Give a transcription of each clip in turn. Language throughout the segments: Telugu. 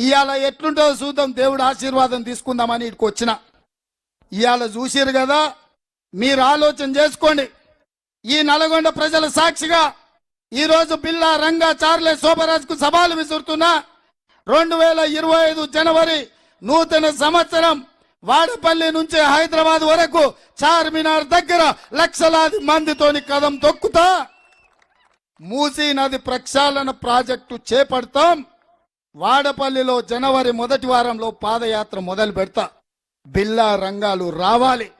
ఇవాళ ఎట్లుంటుందో చూద్దాం. దేవుడు ఆశీర్వాదం తీసుకుందామని ఇక్కడికి వచ్చిన. ఇవాళ చూసిరు కదా? మీరు ఆలోచన చేసుకోండి. ఈ నల్గొండ ప్రజల సాక్షిగా ఈరోజు బిల్లా రంగా చార్లే శోభరాజ్కు సవాలు విసురుతున్నా రెండు వేల ఇరవై ఐదు జనవరి నూతన సంవత్సరం వాడపల్లి నుంచి హైదరాబాద్ వరకు చార్మినార్ దగ్గర లక్షలాది మందితోని కదం తొక్కుతా. మూసీ నది ప్రక్షాళన ప్రాజెక్టు చేపడతాం. వాడపల్లిలో జనవరి మొదటి వారంలో పాదయాత్ర మొదలు పెడతా. బిల్లా రంగాలు రావాలి.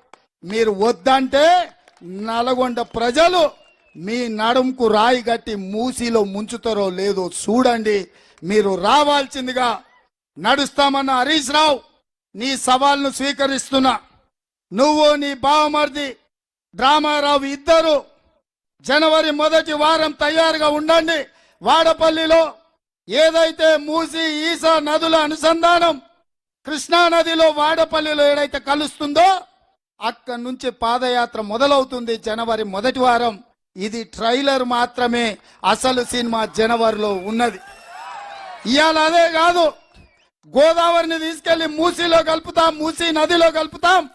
మీరు వద్దంటే నల్గొండ ప్రజలు మీ నడుంకు రాయి గట్టి మూసీలో ముంచుతారో లేదో చూడండి. మీరు రావాల్సిందిగా నడుస్తామన్న హరీష్ రావు నీ సవాల్ను స్వీకరిస్తున్నా. నువ్వు నీ బావమర్ది డ్రామారావు ఇద్దరు జనవరి మొదటి వారం తయారుగా ఉండండి. వాడపల్లిలో ఏదైతే మూసి ఈసా నదుల అనుసంధానం కృష్ణా నదిలో వాడపల్లిలో ఏదైతే కలుస్తుందో అక్కడి నుంచి పాదయాత్ర మొదలవుతుంది జనవరి మొదటి వారం. ఇది ట్రైలర్ మాత్రమే అసలు సినిమా జనవరిలో ఉన్నది. ఇవాళ అదే కాదు గోదావరిని తీసుకెళ్ళి మూసీలో కలుపుతాం మూసీ నదిలో కలుపుతాం.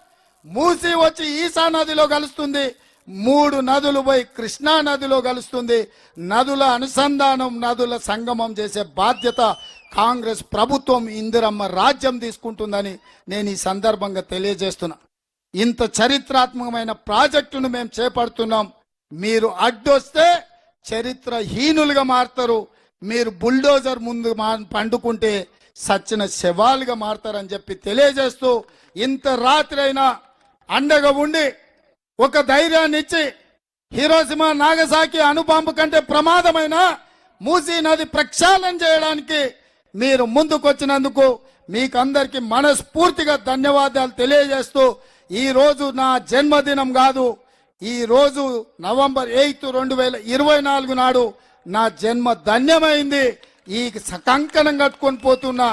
మూసీ వచ్చి ఈసా నదిలో కలుస్తుంది. మూడు నదులు పోయి కృష్ణా నదిలో కలుస్తుంది. నదుల అనుసంధానం నదుల సంగమం చేసే బాధ్యత కాంగ్రెస్ ప్రభుత్వం ఇందిరమ్మ రాజ్యం తీసుకుంటుందని నేను ఈ సందర్భంగా తెలియజేస్తున్నా. ఇంత చరిత్రాత్మకమైన ప్రాజెక్టును మేము చేపడుతున్నాం. మీరు అడ్డొస్తే చరిత్రహీనులుగా మారుతారు. మీరు బుల్డోజర్ ముందు మా- పండుకుంటే సచ్చిన శవాలుగా మారతారని చెప్పి తెలియజేస్తూ ఇంత రాత్రి అయినా అండగా ఉండి ఒక ధైర్యాన్ని ఇచ్చి హీరోసిమా నాగసాకి అనుబాంబు కంటే ప్రమాదమైన మూసీ నది ప్రక్షాళన చేయడానికి మీరు ముందుకొచ్చినందుకు మీకందరికి మనస్ఫూర్తిగా ధన్యవాదాలు తెలియజేస్తూ ఈరోజు నా జన్మదినం కాదు ఈరోజు నవంబర్ ఎయిత్ రెండు వేల ఇరవై నాలుగు నాడు నా జన్మ ధన్యమైంది. ఈ కంకణం కట్టుకొని పోతున్న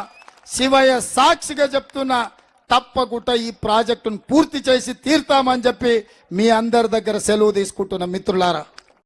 శివయ్య సాక్షిగా చెప్తున్నా తప్పకుండా ఈ ప్రాజెక్టును పూర్తి చేసి తీర్తామని చెప్పి మీ అందరి దగ్గర సెలవు తీసుకుంటున్న మిత్రులారా.